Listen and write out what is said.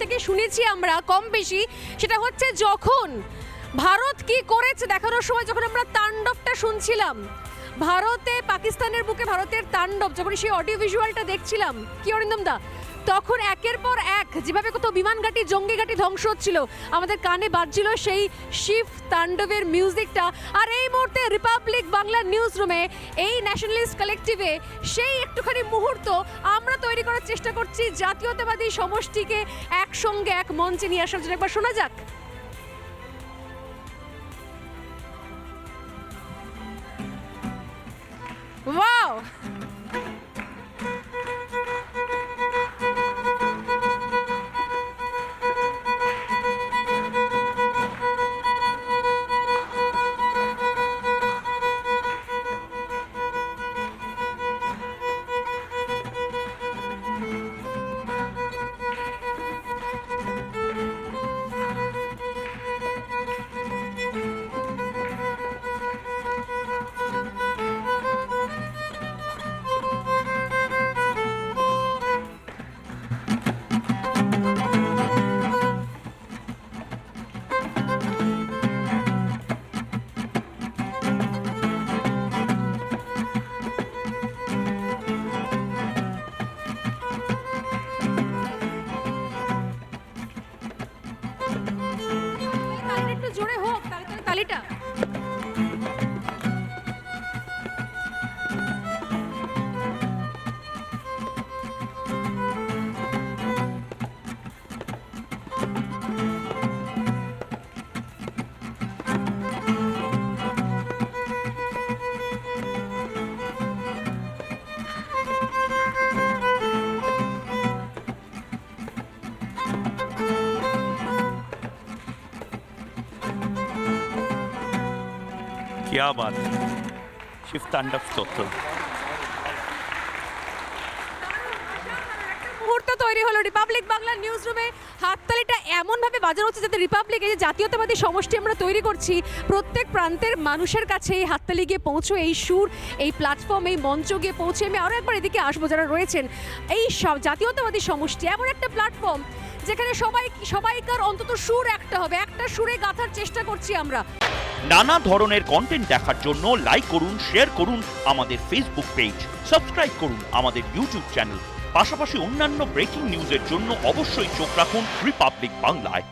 থেকে শুনেছি আমরা কম বেশি, সেটা হচ্ছে যখন ভারত কি করেছে দেখানোর সময়, যখন আমরা তাণ্ডবটা শুনছিলাম। ভারতে, পাকিস্তানের বুকে ভারতের তাণ্ডব, যখন সেই অডিও ভিজুয়ালটা দেখছিলাম, কি অরিন্দম দা? তখন একের পর এক, যেভাবে কোথাও বিমান ঘাঁটি, জঙ্গি ঘাঁটি ধ্বংস হচ্ছিল, আমাদের কানে বাজছিল সেই শিব তাণ্ডবের মিউজিকটা। আর এই মুহূর্তে রিপাবলিক বাংলা নিউজ রুমে এই ন্যাশনালিস্ট কালেকটিভে সেই একটুখানি মুহূর্ত আমরা তৈরি করার চেষ্টা করছি, জাতীয়তাবাদী সমষ্টিকে একসঙ্গে, এক মঞ্চে নিয়ে আসার জন্য। একবার শোনা যাক। ওয়াও তালিটা। 기아 밭 시프트 안답 스토트 মুহূর্ত তৈরি হলো রিপাবলিক বাংলার নিউজ রুমে হাততালিটা এমনভাবে বাজার হচ্ছে যাতে রিপাবলিক এই যে জাতীয়তাবাদী সমষ্টি আমরা তৈরি করছি, প্রত্যেক প্রান্তের মানুষের কাছে এই হাততালি গিয়ে পৌঁছো এই সুর, এই প্ল্যাটফর্ম এই মঞ্চ গিয়ে পৌঁছে। আমি আরও একবার এদিকে আসব যারা রয়েছেন। এই সব জাতীয়তাবাদী সমষ্টি এমন একটা প্ল্যাটফর্ম যেখানে সবাই সবাইকার অন্তত সুর একটা হবে। একটা সুরে গাঁথার চেষ্টা করছি আমরা। নানা ধরনের কন্টেন্ট দেখার জন্য লাইক করুন শেয়ার করুন আমাদের ফেসবুক পেজ সাবস্ক্রাইব করুন আমাদের ইউটিউব চ্যানেল পাশাপাশি অন্যান্য ব্রেকিং নিউজের জন্য অবশ্যই চোখ রাখুন রিপাবলিক বাংলায়